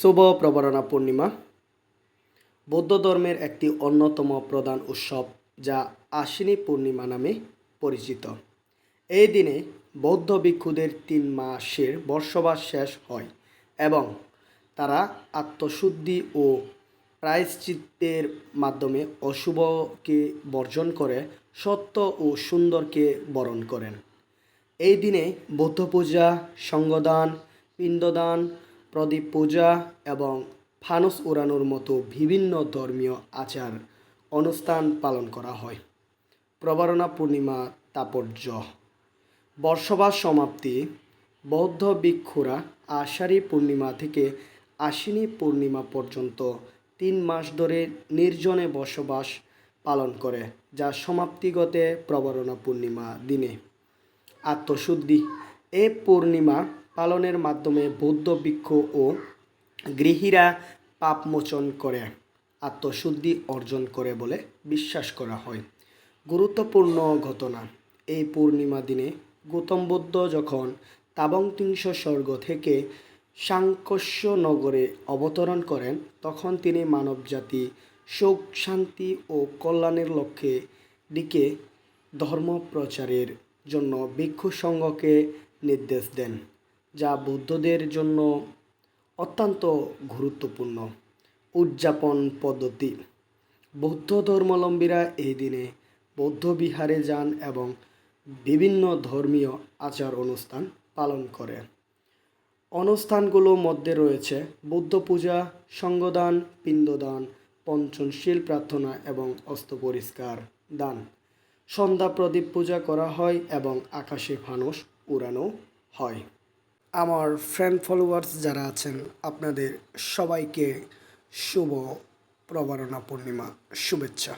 শুভ প্রবরণা পূর্ণিমা। বৌদ্ধ ধর্মের একটি অন্যতম প্রধান উৎসব যা আশ্বিনী পূর্ণিমা নামে পরিচিত। এই দিনে বৌদ্ধ ভিক্ষুদের তিন মাসের বর্ষবাস শেষ হয় এবং তারা আত্মশুদ্ধি ও প্রায়শ্চিত্তের মাধ্যমে অশুভকে বর্জন করে, সত্য ও সুন্দরকে বরণ করেন। এই দিনে বৌদ্ধ পূজা, সঙ্গদান, পিণ্ডদান প্রদীপ পূজা এবং ফানুস উড়ানোর মতো বিভিন্ন ধর্মীয় আচার অনুষ্ঠান পালন করা হয়। প্রবারণা পূর্ণিমা তাৎপর্য বর্ষবাস সমাপ্তি, বৌদ্ধ ভিক্ষুরা আষাঢ়ী পূর্ণিমা থেকে আশ্বিনী পূর্ণিমা পর্যন্ত তিন মাস ধরে নির্জনে বসবাস পালন করে, যা সমাপ্তিগতে প্রবরণা পূর্ণিমা দিনে। আত্মশুদ্ধি, এ পূর্ণিমা পালনের মাধ্যমে বৌদ্ধ ভিক্ষু ও গৃহীরা পাপমোচন করে, আত্মশুদ্ধি অর্জন করে বলে বিশ্বাস করা হয়। গুরুত্বপূর্ণ ঘটনা, এই পূর্ণিমা দিনে গৌতম বুদ্ধ যখন তাবংতিংশ স্বর্গ থেকে সাংকস্য নগরে অবতরণ করেন, তখন তিনি মানবজাতি, সুখ, শান্তি ও কল্যাণের লক্ষ্যে দিকে ধর্ম প্রচারের জন্য ভিক্ষু সংঘকে নির্দেশ দেন। যা বৌদ্ধদের জন্য অত্যন্ত গুরুত্বপূর্ণ। উদযাপন পদ্ধতি। বৌদ্ধ ধর্মাবলম্বীরা এই দিনে বৌদ্ধ বিহারে যান এবং বিভিন্ন ধর্মীয় আচার অনুষ্ঠান পালন করে। অনুষ্ঠানগুলোর মধ্যে রয়েছে বৌদ্ধ পূজা, সঙ্গদান, পিণ্ডদান, পঞ্চনশীল প্রার্থনা এবং অস্ত্র পরিষ্কার দান। সন্ধ্যা প্রদীপ পূজা করা হয় এবং আকাশে ফানুস উড়ানো হয়। আমার ফ্রেন্ড ফলোয়ার্স যারা আছেন আপনাদের সবাইকে শুভ প্রবারণা পূর্ণিমা শুভেচ্ছা।